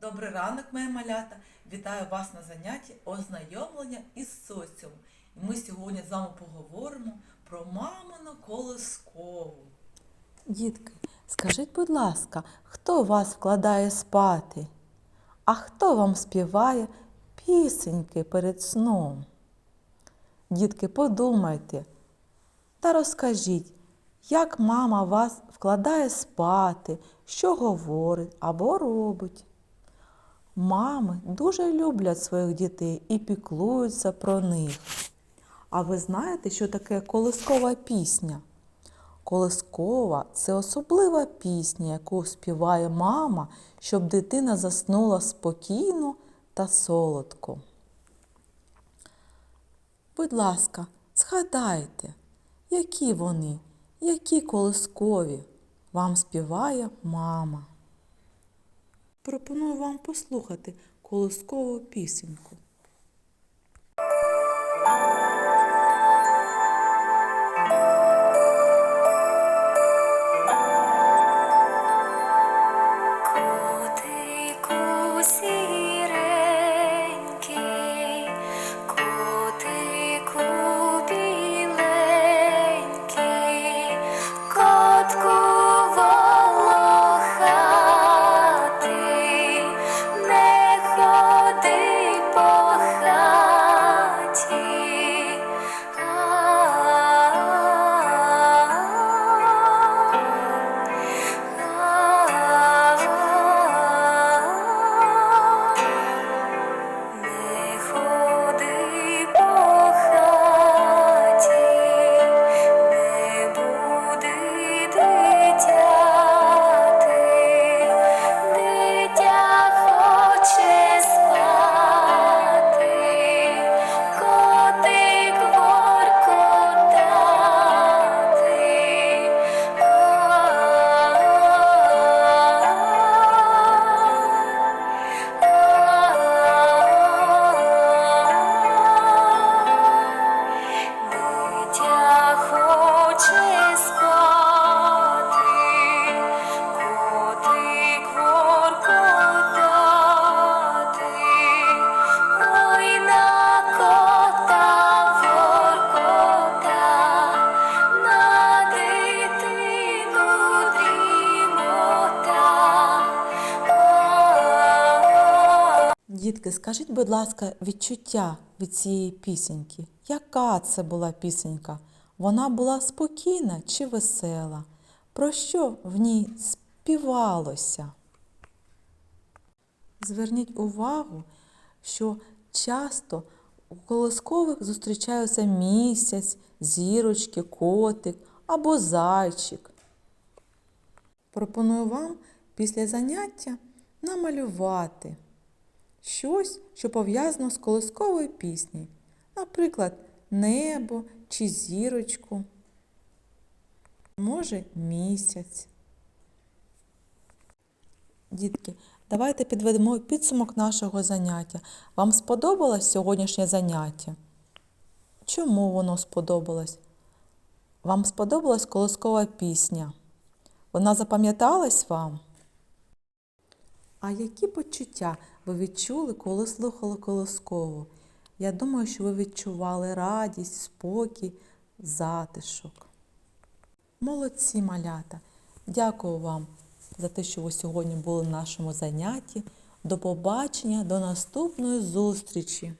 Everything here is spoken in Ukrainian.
Добрий ранок, мої малята! Вітаю вас на занятті ознайомлення із соціумом. І ми сьогодні з вами поговоримо про мамину колискову. Дітки, скажіть, будь ласка, хто вас вкладає спати? А хто вам співає пісеньки перед сном? Дітки, подумайте та розкажіть, як мама вас вкладає спати, що говорить або робить. Мами дуже люблять своїх дітей і піклуються про них. А ви знаєте, що таке колискова пісня? Колискова це особлива пісня, яку співає мама, щоб дитина заснула спокійно та солодко. Будь ласка, згадайте, які вони, які колискові вам співає мама. Пропоную вам послухати колоскову пісеньку. Дітки, скажіть, будь ласка, відчуття від цієї пісеньки. Яка це була пісенька? Вона була спокійна чи весела? Про що в ній співалося? Зверніть увагу, що часто у колоскових зустрічаються місяць, зірочки, котик або зайчик. Пропоную вам після заняття намалювати щось, що пов'язано з колисковою піснею. Наприклад, небо чи зірочку. Може, місяць. Дітки, давайте підведемо підсумок нашого заняття. Вам сподобалось сьогоднішнє заняття? Чому воно сподобалось? Вам сподобалась колискова пісня? Вона запам'яталась вам? А які почуття ви відчули, коли слухали колоскову? Я думаю, що ви відчували радість, спокій, затишок. Молодці малята! Дякую вам за те, що ви сьогодні були в нашому занятті. До побачення, до наступної зустрічі!